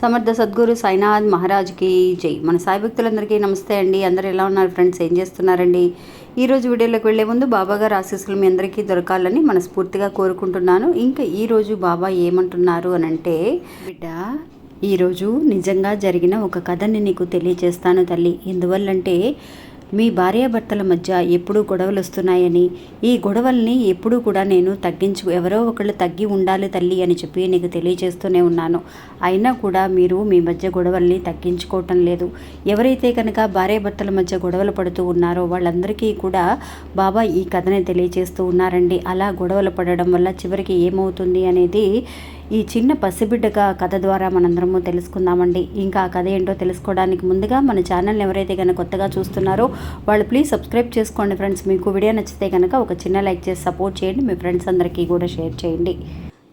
సమర్థ సద్గురు సాయినాథ్ మహారాజ్కి జై. మన సాయి భక్తులందరికీ నమస్తే అండి. అందరు ఎలా ఉన్నారు ఫ్రెండ్స్? ఏం చేస్తున్నారండి? ఈ రోజు వీడియోలోకి వెళ్ళే ముందు బాబా గారు ఆశీస్సులు మీ అందరికీ దొరకాలని మనస్ఫూర్తిగా కోరుకుంటున్నాను. ఇంకా ఈరోజు బాబా ఏమంటున్నారు అని అంటే బిడ్డ ఈరోజు నిజంగా జరిగిన ఒక కథని నీకు తెలియజేస్తాను తల్లి. ఎందువల్లంటే మీ భార్యాభర్తల మధ్య ఎప్పుడూ గొడవలు వస్తున్నాయని ఈ గొడవల్ని ఎప్పుడూ కూడా నేను తగ్గించు ఎవరో ఒకళ్ళు తగ్గి ఉండాలి తల్లి అని చెప్పి నీకు తెలియజేస్తూనే ఉన్నాను. అయినా కూడా మీరు మీ మధ్య గొడవల్ని తగ్గించుకోవటం లేదు. ఎవరైతే కనుక భార్యాభర్తల మధ్య గొడవలు పడుతూ ఉన్నారో వాళ్ళందరికీ కూడా బాబా ఈ కథని తెలియజేస్తూ ఉన్నారండి. అలా గొడవలు పడడం వల్ల చివరికి ఏమవుతుంది అనేది ఈ చిన్న పసిబిడ్డగా కథ ద్వారా మనందరము తెలుసుకుందామండి. ఇంకా ఆ కథ ఏంటో తెలుసుకోవడానికి ముందుగా మన ఛానల్ని ఎవరైతే కనుక కొత్తగా చూస్తున్నారో వాళ్ళు ప్లీజ్ సబ్స్క్రైబ్ చేసుకోండి ఫ్రెండ్స్. మీకు వీడియో నచ్చితే కనుక ఒక చిన్న లైక్ చేసి సపోర్ట్ చేయండి. మీ ఫ్రెండ్స్ అందరికీ కూడా షేర్ చేయండి.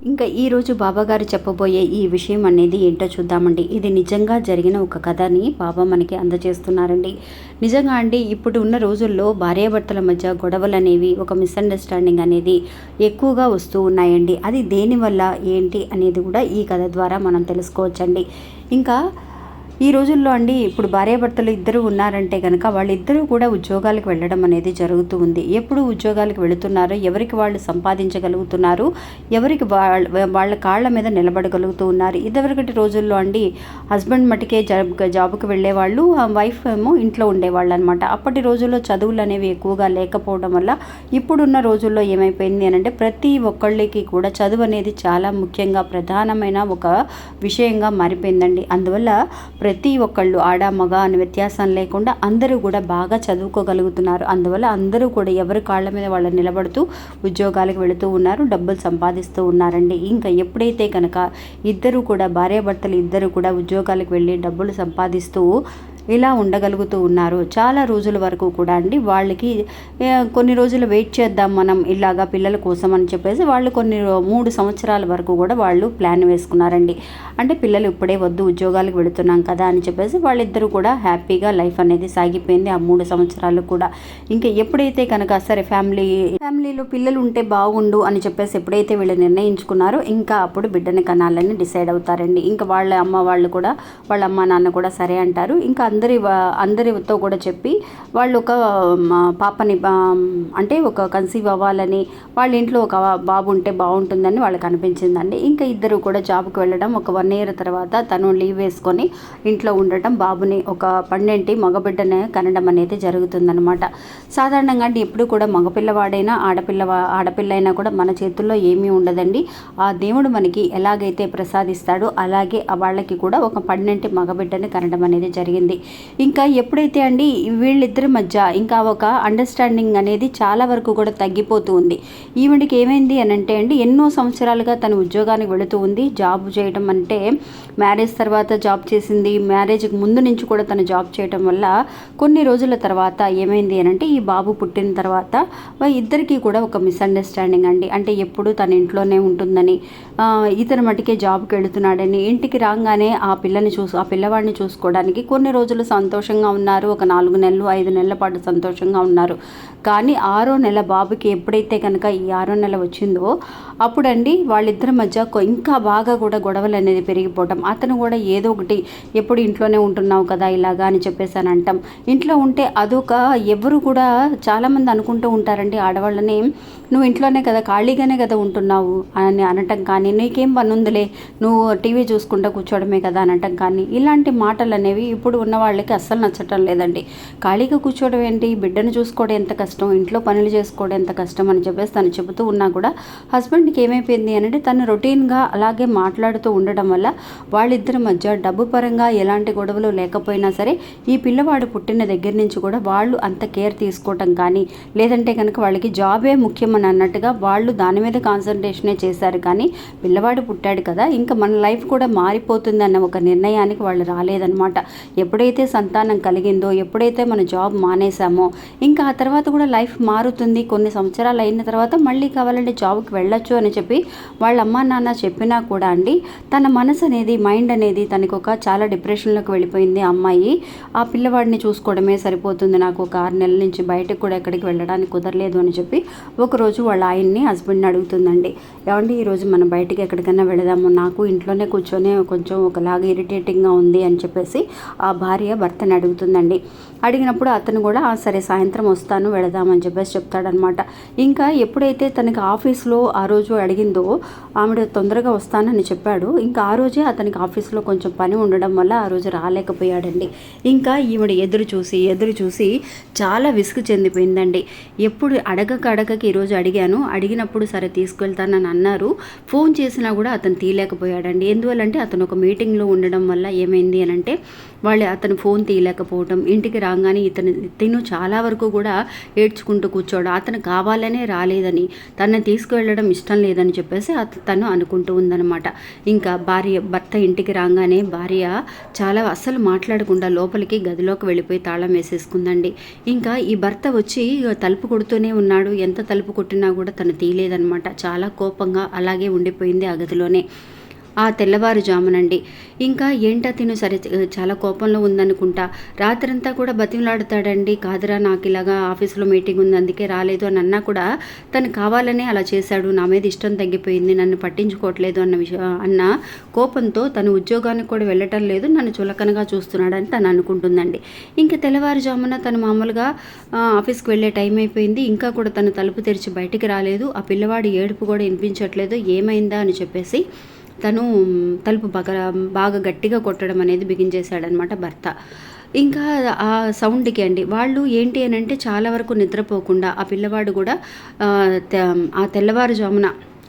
ఇంకా ఈరోజు బాబాగారు చెప్పబోయే ఈ విషయం అనేది ఏంటో చూద్దామండి. ఇది నిజంగా జరిగిన ఒక కథని బాబా మనకి అందజేస్తున్నారండి. నిజంగా అండి ఇప్పుడు ఉన్న రోజుల్లో భార్యాభర్తల మధ్య గొడవలు అనేవి ఒక మిస్అండర్స్టాండింగ్ అనేది ఎక్కువగా వస్తూ ఉన్నాయండి. అది దేనివల్ల ఏంటి అనేది కూడా ఈ కథ ద్వారా మనం తెలుసుకోవచ్చండి. ఇంకా ఈ రోజుల్లో అండి ఇప్పుడు భార్యాభర్తలు ఇద్దరు ఉన్నారంటే కనుక వాళ్ళిద్దరూ కూడా ఉద్యోగాలకు వెళ్ళడం అనేది జరుగుతూ ఉంది. ఎప్పుడు ఉద్యోగాలకు వెళుతున్నారో ఎవరికి వాళ్ళు సంపాదించగలుగుతున్నారు ఎవరికి వాళ్ళ వాళ్ళ కాళ్ళ మీద నిలబడగలుగుతూ ఉన్నారు. ఇదివరకటి రోజుల్లో అండి హస్బెండ్ మటుకే జాబ్ జాబ్కి వెళ్ళేవాళ్ళు వైఫ్ ఏమో ఇంట్లో ఉండేవాళ్ళు అనమాట అప్పటి రోజుల్లో చదువులు అనేవి ఎక్కువగా లేకపోవడం వల్ల ఇప్పుడున్న రోజుల్లో ఏమైపోయింది అని అంటే ప్రతి ఒక్కళ్ళకి కూడా చదువు అనేది చాలా ముఖ్యంగా ప్రధానమైన ఒక విషయంగా మారిపోయిందండి. అందువల్ల ప్రతి ఒక్కళ్ళు ఆడ మగ అని వ్యత్యాసం లేకుండా అందరూ కూడా బాగా చదువుకోగలుగుతున్నారు. అందువల్ల అందరూ కూడా ఎవరి కాళ్ళ మీద వాళ్ళు నిలబడుతూ ఉద్యోగాలకు వెళుతూ ఉన్నారు డబ్బులు సంపాదిస్తూ ఉన్నారండి. ఇంకా ఎప్పుడైతే కనుక ఇద్దరు కూడా భార్యాభర్తలు ఇద్దరు కూడా ఉద్యోగాలకు వెళ్ళి డబ్బులు సంపాదిస్తూ ఇలా ఉండగలుగుతూ ఉన్నారు. చాలా రోజుల వరకు కూడా అండి వాళ్ళకి కొన్ని రోజులు వెయిట్ చేద్దాం మనం ఇలాగా పిల్లల కోసం అని చెప్పేసి వాళ్ళు కొన్ని మూడు సంవత్సరాల వరకు కూడా వాళ్ళు ప్లాన్ వేసుకున్నారండి. అంటే పిల్లలు ఇప్పుడే వద్దు ఉద్యోగాలకు వెళుతున్నాం కదా అని చెప్పేసి వాళ్ళిద్దరూ కూడా హ్యాపీగా లైఫ్ అనేది సాగిపోయింది ఆ మూడు సంవత్సరాలు కూడా. ఇంకా ఎప్పుడైతే కనుక సరే ఫ్యామిలీ ఫ్యామిలీలో పిల్లలు ఉంటే బాగుండు అని చెప్పేసి ఎప్పుడైతే వీళ్ళు నిర్ణయించుకున్నారో ఇంకా అప్పుడు బిడ్డని కనాలని డిసైడ్ అవుతారండి. ఇంకా వాళ్ళ అమ్మ వాళ్ళు కూడా వాళ్ళ అమ్మ నాన్న కూడా సరే అంటారు. ఇంకా అందరి అందరితో కూడా చెప్పి వాళ్ళు ఒక పాపని అంటే ఒక కన్సీవ్ అవ్వాలని వాళ్ళ ఇంట్లో ఒక బాబు ఉంటే బాగుంటుందని వాళ్ళకి అనిపించిందండి. ఇంకా ఇద్దరు కూడా జాబ్కి వెళ్ళడం ఒక వన్ ఇయర్ తర్వాత తను లీవ్ వేసుకొని ఇంట్లో ఉండటం బాబుని ఒక పన్నెంటి మగబిడ్డనే కనడం అనేది జరుగుతుందనమాట సాధారణంగా అంటే ఎప్పుడు కూడా మగపిల్లవాడైనా ఆడపిల్ల ఆడపిల్ల అయినా కూడా మన చేతుల్లో ఏమీ ఉండదండి. ఆ దేవుడు మనకి ఎలాగైతే ప్రసాదిస్తాడో అలాగే వాళ్ళకి కూడా ఒక పన్నెంటి మగబిడ్డని కనడం అనేది జరిగింది. ఇంకా ఎప్పుడైతే అండి వీళ్ళిద్దరి మధ్య ఇంకా ఒక అండర్స్టాండింగ్ అనేది చాలా వరకు కూడా తగ్గిపోతూ ఉంది. ఈవిడికి ఏమైంది అని అంటే అండి ఎన్నో సంవత్సరాలుగా తన ఉద్యోగానికి వెళుతూ ఉంది. జాబ్ చేయడం అంటే మ్యారేజ్ తర్వాత జాబ్ చేసింది. మ్యారేజ్కి ముందు నుంచి కూడా తను జాబ్ చేయడం వల్ల కొన్ని రోజుల తర్వాత ఏమైంది అని అంటే ఈ బాబు పుట్టిన తర్వాత ఇద్దరికీ కూడా ఒక మిస్అండర్స్టాండింగ్ అండి. అంటే ఎప్పుడు తన ఇంట్లోనే ఉంటుందని ఇతను మటుకే జాబ్కి వెళుతున్నాడని ఇంటికి రాగానే ఆ పిల్లని చూసు ఆ పిల్లవాడిని చూసుకోవడానికి కొన్ని రోజులు సంతోషంగా ఉన్నారు. ఒక నాలుగు నెలలు ఐదు నెలల పాటు సంతోషంగా ఉన్నారు. కానీ ఆరో నెల బాబుకి ఎప్పుడైతే కనుక ఈ ఆరో నెల వచ్చిందో అప్పుడండి వాళ్ళిద్దరి మధ్య ఇంకా బాగా కూడా గొడవలు అనేది పెరిగిపోవటం. అతను కూడా ఏదో ఒకటి ఎప్పుడు ఇంట్లోనే ఉంటున్నావు కదా ఇలాగా అని చెప్పేసి అని అంటాం. ఇంట్లో ఉంటే అదొక ఎవరు కూడా చాలామంది అనుకుంటూ ఉంటారండి ఆడవాళ్ళని నువ్వు ఇంట్లోనే కదా ఖాళీగానే కదా ఉంటున్నావు అని అనటం కానీ నీకేం పని ఉందిలే నువ్వు టీవీ చూసుకుంటూ కూర్చోవడమే కదా అనటం కానీ ఇలాంటి మాటలు అనేవి ఇప్పుడు ఉన్న వాళ్ళకి అస్సలు నచ్చటం లేదండి. ఖాళీగా కూర్చోవడం ఏంటి? బిడ్డను చూసుకోవడం ఎంత కష్టం? ఇంట్లో పనులు చేసుకోవడం ఎంత కష్టం అని చెప్పేసి తను చెబుతూ ఉన్నా కూడా హస్బెండ్కి ఏమైపోయింది అని అంటే తను రొటీన్గా అలాగే మాట్లాడుతూ ఉండడం వల్ల వాళ్ళిద్దరి మధ్య డబ్బు పరంగా ఎలాంటి గొడవలు లేకపోయినా సరే ఈ పిల్లవాడు పుట్టిన దగ్గర నుంచి కూడా వాళ్ళు అంత కేర్ తీసుకోవటం కానీ లేదంటే కనుక వాళ్ళకి జాబే ముఖ్యమని అన్నట్టుగా వాళ్ళు దాని మీద కాన్సన్ట్రేషనే చేశారు కానీ పిల్లవాడు పుట్టాడు కదా ఇంకా మన లైఫ్ కూడా మారిపోతుంది అన్న ఒక నిర్ణయానికి వాళ్ళు రాలేదన్నమాట. ఎప్పుడైతే సంతానం కలిగిందో ఎప్పుడైతే మన జాబ్ మానేసామో ఇంకా ఆ తర్వాత కూడా లైఫ్ మారుతుంది. కొన్ని సంవత్సరాలు అయిన తర్వాత మళ్ళీ కావాలంటే జాబ్కి వెళ్ళొచ్చు అని చెప్పి వాళ్ళ అమ్మ నాన్న చెప్పినా కూడా అండి తన మనసు అనేది మైండ్ అనేది తనకు ఒక చాలా డిప్రెషన్లోకి వెళ్ళిపోయింది అమ్మాయి. ఆ పిల్లవాడిని చూసుకోవడమే సరిపోతుంది. నాకు ఒక ఆరు నెలల నుంచి బయటకు కూడా ఎక్కడికి వెళ్ళడానికి కుదరలేదు అని చెప్పి ఒకరోజు వాళ్ళ ఆయన్ని హస్బెండ్ని అడుగుతుందండి. ఏమండి ఈరోజు మనం బయటికి ఎక్కడికైనా వెళదాము. నాకు ఇంట్లోనే కూర్చొని కొంచెం ఒకలాగా ఇరిటేటింగ్గా ఉంది అని చెప్పేసి ఆ భార్య భర్తని అడుగుతుందండి. అడిగినప్పుడు అతను కూడా సరే సాయంత్రం వస్తాను వెళదామని చెప్పేసి చెప్తాడనమాట. ఇంకా ఎప్పుడైతే తనకి ఆఫీస్లో ఆ రోజు అడిగిందో ఆవిడ తొందరగా వస్తానని చెప్పాడు. ఇంకా ఆ రోజే అతనికి ఆఫీస్లో కొంచెం పని ఉండడం వల్ల ఆ రోజు రాలేకపోయాడండి. ఇంకా ఈవిడ ఎదురు చూసి ఎదురు చూసి చాలా విసుగు చెందిపోయిందండి. ఎప్పుడు అడగక అడగక ఈరోజు అడిగాను. అడిగినప్పుడు సరే తీసుకెళ్తానని అన్నారు. ఫోన్ చేసినా కూడా అతను తీయలేకపోయాడండి. ఎందువల్లంటే అతను ఒక మీటింగ్లో ఉండడం వల్ల ఏమైంది అని అంటే వాళ్ళు అతను ఫోన్ తీయలేకపోవడం ఇంటికి రాగానే ఇతను తిను చాలా వరకు కూడా ఏడ్చుకుంటూ కూర్చోడు. అతను కావాలనే రాలేదని తనని తీసుకువెళ్ళడం ఇష్టం లేదని చెప్పేసి తను అనుకుంటూ ఉందన్నమాట. ఇంకా భార్య భర్త ఇంటికి రాగానే భార్య చాలా అస్సలు మాట్లాడకుండా లోపలికి గదిలోకి వెళ్ళిపోయి తాళం వేసేసుకుందండి. ఇంకా ఈ భర్త వచ్చి తలుపు కొడుతూనే ఉన్నాడు. ఎంత తలుపు కొట్టినా కూడా తను తీయలేదనమాట చాలా కోపంగా అలాగే ఉండిపోయింది ఆ గదిలోనే. ఆ తెల్లవారుజామునండి. ఇంకా ఏంటా తిను సరే చాలా కోపంలో ఉందనుకుంటా. రాత్రంతా కూడా బతిమలాడతాడండి. కాదురా నాకు ఇలాగా ఆఫీస్లో మీటింగ్ ఉంది అందుకే రాలేదు అని అన్నా కూడా తను కావాలనే అలా చేశాడు. నా మీద ఇష్టం తగ్గిపోయింది నన్ను పట్టించుకోవట్లేదు అన్న విషయం అన్న కోపంతో తను ఉద్యోగానికి కూడా వెళ్ళటం లేదు నన్ను చులకనగా చూస్తున్నాడని తను అనుకుంటుందండి. ఇంకా తెల్లవారుజామున తను మామూలుగా ఆఫీస్కి వెళ్ళే టైం అయిపోయింది. ఇంకా కూడా తను తలుపు తెరిచి బయటికి రాలేదు. ఆ పిల్లవాడి ఏడుపు కూడా వినిపించట్లేదు. ఏమైందా అని చెప్పేసి తను తలుపు బాగా బాగా గట్టిగా కొట్టడం అనేది బిగించేశాడనమాట భర్త. ఇంకా ఆ సౌండ్కి అండి వాళ్ళు ఏంటి అని అంటే చాలా వరకు నిద్రపోకుండా ఆ పిల్లవాడు కూడా ఆ, తె- ఆ తెల్లవారుజామున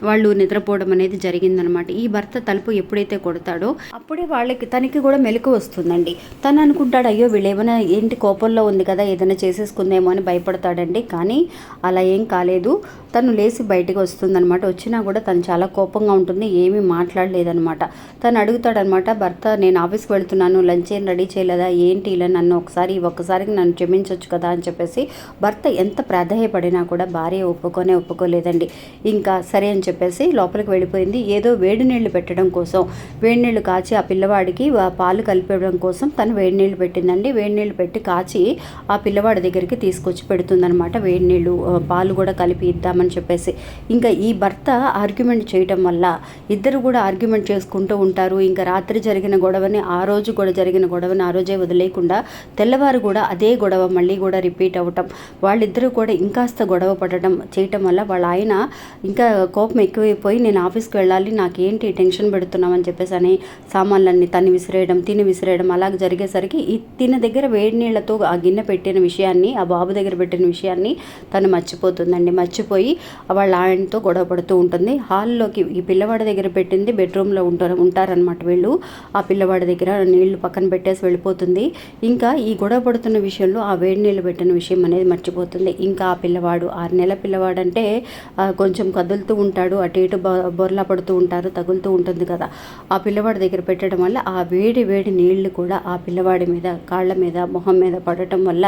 వాళ్ళు నిద్రపోవడం అనేది జరిగిందనమాట. ఈ భర్త తలుపు ఎప్పుడైతే కొడతాడో అప్పుడే వాళ్ళకి తనకి కూడా మెలకు వస్తుందండి. తను అనుకుంటాడు అయ్యో వీళ్ళు ఏమైనా ఏంటి కోపంలో ఉంది కదా ఏదైనా చేసేసుకుందేమో అని భయపడతాడండి. కానీ అలా ఏం కాలేదు. తను లేచి బయటకు వస్తుందనమాట. వచ్చినా కూడా తను చాలా కోపంగా ఉంటుంది ఏమీ మాట్లాడలేదనమాట. తను అడుగుతాడనమాట భర్త నేను ఆఫీస్కి వెళ్తున్నాను లంచ్ ఏం రెడీ చేయలేదా ఏంటి ఇలా నన్ను ఒకసారి ఒక్కసారికి నన్ను క్షమించవచ్చు కదా అని చెప్పేసి భర్త ఎంత ప్రాధాయపడినా కూడా భార్య ఒప్పుకొనే ఒప్పుకోలేదండి. ఇంకా సరే అని చెప్పేసి లోపలికి వెళ్ళిపోయింది. ఏదో వేడి నీళ్ళు పెట్టడం కోసం. వేడి నీళ్ళు కాచి ఆ పిల్లవాడికి పాలు కలిపడం కోసం తను వేడి నీళ్ళు పెట్టిందండి. వేడి నీళ్ళు పెట్టి కాచి ఆ పిల్లవాడి దగ్గరికి తీసుకొచ్చి పెడుతుందనమాట వేడి నీళ్ళు పాలు కూడా కలిపి ఇద్దామని చెప్పేసి. ఇంకా ఈ భర్త ఆర్గ్యుమెంట్ చేయటం వల్ల ఇద్దరు కూడా ఆర్గ్యుమెంట్ చేసుకుంటూ ఉంటారు. ఇంకా రాత్రి జరిగిన గొడవని ఆ రోజు కూడా జరిగిన గొడవని ఆ రోజే వదిలేయకుండా తెల్లవారు కూడా అదే గొడవ మళ్ళీ కూడా రిపీట్ అవ్వటం. వాళ్ళిద్దరూ కూడా ఇంకాస్త గొడవ పడటం చేయటం వల్ల వాళ్ళ ఆయన ఇంకా కోపం ఎక్కువైపోయి నేను ఆఫీస్కి వెళ్ళాలి నాకేంటి టెన్షన్ పెడుతున్నామని చెప్పేసి అని సామాన్లన్నీ తని విసిరేయడం తిని విసిరేయడం అలాగే జరిగేసరికి ఈ తిన దగ్గర వేడి నీళ్ళతో ఆ గిన్నె పెట్టిన విషయాన్ని ఆ బాబు దగ్గర పెట్టిన విషయాన్ని తను మర్చిపోతుందండి. మర్చిపోయి వాళ్ళ ఆయనతో గొడవ పడుతూ ఉంటుంది. హాల్లోకి ఈ పిల్లవాడి దగ్గర పెట్టింది బెడ్రూమ్లో ఉంటారు ఉంటారనమాట వీళ్ళు. ఆ పిల్లవాడి దగ్గర నీళ్ళు పక్కన పెట్టేసి వెళ్ళిపోతుంది. ఇంకా ఈ గొడవ పడుతున్న విషయంలో ఆ వేడి నీళ్ళు పెట్టిన విషయం అనేది మర్చిపోతుంది. ఇంకా ఆ పిల్లవాడు ఆరు నెలల పిల్లవాడంటే కొంచెం కదులుతూ ఉంటాడు. అటు ఇటు బొ- బొర్లా పడుతూ ఉంటారు తగులుతూ ఉంటుంది కదా. ఆ పిల్లవాడి దగ్గర పెట్టడం వల్ల ఆ వేడి వేడి నీళ్ళు కూడా ఆ పిల్లవాడి మీద కాళ్ళ మీద మొహం మీద పడటం వల్ల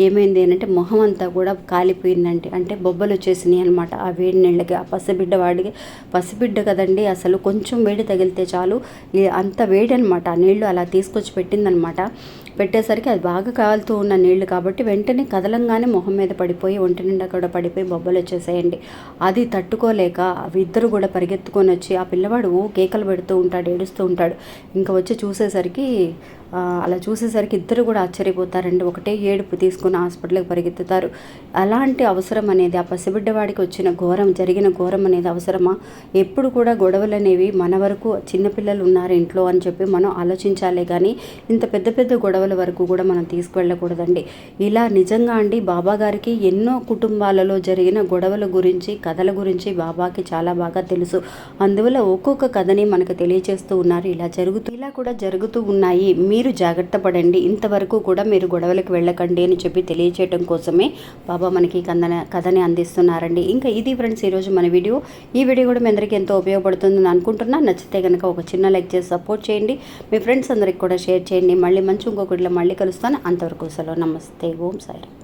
ఏమైంది అంటే మొహం అంతా కూడా కాలిపోయిందండి. అంటే బొబ్బలు వచ్చేసినాయి అనమాట ఆ వేడి నీళ్ళకి. ఆ పసిబిడ్డ వాడికి పసిబిడ్డ కదండి అసలు కొంచెం వేడి తగిలితే చాలు. అంత వేడి అనమాట ఆ నీళ్ళు అలా తీసుకొచ్చి పెట్టిందనమాట పెట్టేసరికి అది బాగా కాలుతూ ఉన్న నీళ్ళు కాబట్టి వెంటనే కదలంగానే మొహం మీద పడిపోయి ఒంటి నిండా కూడా పడిపోయి బొబ్బలు వచ్చేసేయండి. అది తట్టుకోలేక అవి ఇద్దరు కూడా పరిగెత్తుకొని వచ్చి ఆ పిల్లవాడు కేకలు పెడుతూ ఉంటాడు ఏడుస్తూ ఉంటాడు. ఇంకా వచ్చి చూసేసరికి అలా చూసేసరికి ఇద్దరు కూడా ఆశ్చర్యపోతారండి. ఒకటే ఏడుపు తీసుకుని హాస్పిటల్కి పరిగెత్తుతారు. అలాంటి అవసరం అనేది ఆ పసిబిడ్డవాడికి వచ్చిన ఘోరం జరిగిన ఘోరం అనేది అవసరమా? ఎప్పుడు కూడా గొడవలు అనేవి మన వరకు చిన్నపిల్లలు ఉన్నారు ఇంట్లో అని చెప్పి మనం ఆలోచించాలే కానీ ఇంత పెద్ద పెద్ద గొడవల వరకు కూడా మనం తీసుకువెళ్ళకూడదండి. ఇలా నిజంగా అండి బాబా గారికి ఎన్నో కుటుంబాలలో జరిగిన గొడవల గురించి కథల గురించి బాబాకి చాలా బాగా తెలుసు. అందువల్ల ఒక్కొక్క కథని మనకు తెలియజేస్తూ ఉన్నారు. ఇలా జరుగుతూ ఇలా కూడా జరుగుతూ ఉన్నాయి. మీరు మీరు జాగ్రత్త పడండి. ఇంతవరకు కూడా మీరు గొడవలకు వెళ్ళకండి అని చెప్పి తెలియచేయడం కోసమే బాబా మనకి కథన కథని కథని అందిస్తున్నారండి. ఇంకా ఇది ఫ్రెండ్స్ ఈరోజు మన వీడియో. ఈ వీడియో కూడా మీ అందరికీ ఎంతో ఉపయోగపడుతుందని అనుకుంటున్నా. నచ్చితే కనుక ఒక చిన్న లైక్ చేసి సపోర్ట్ చేయండి. మీ ఫ్రెండ్స్ అందరికి కూడా షేర్ చేయండి. మళ్ళీ మంచి ఇంకొకటిలో మళ్ళీ కలుస్తాను. అంతవరకు సెలవు. నమస్తే. ఓం సాయి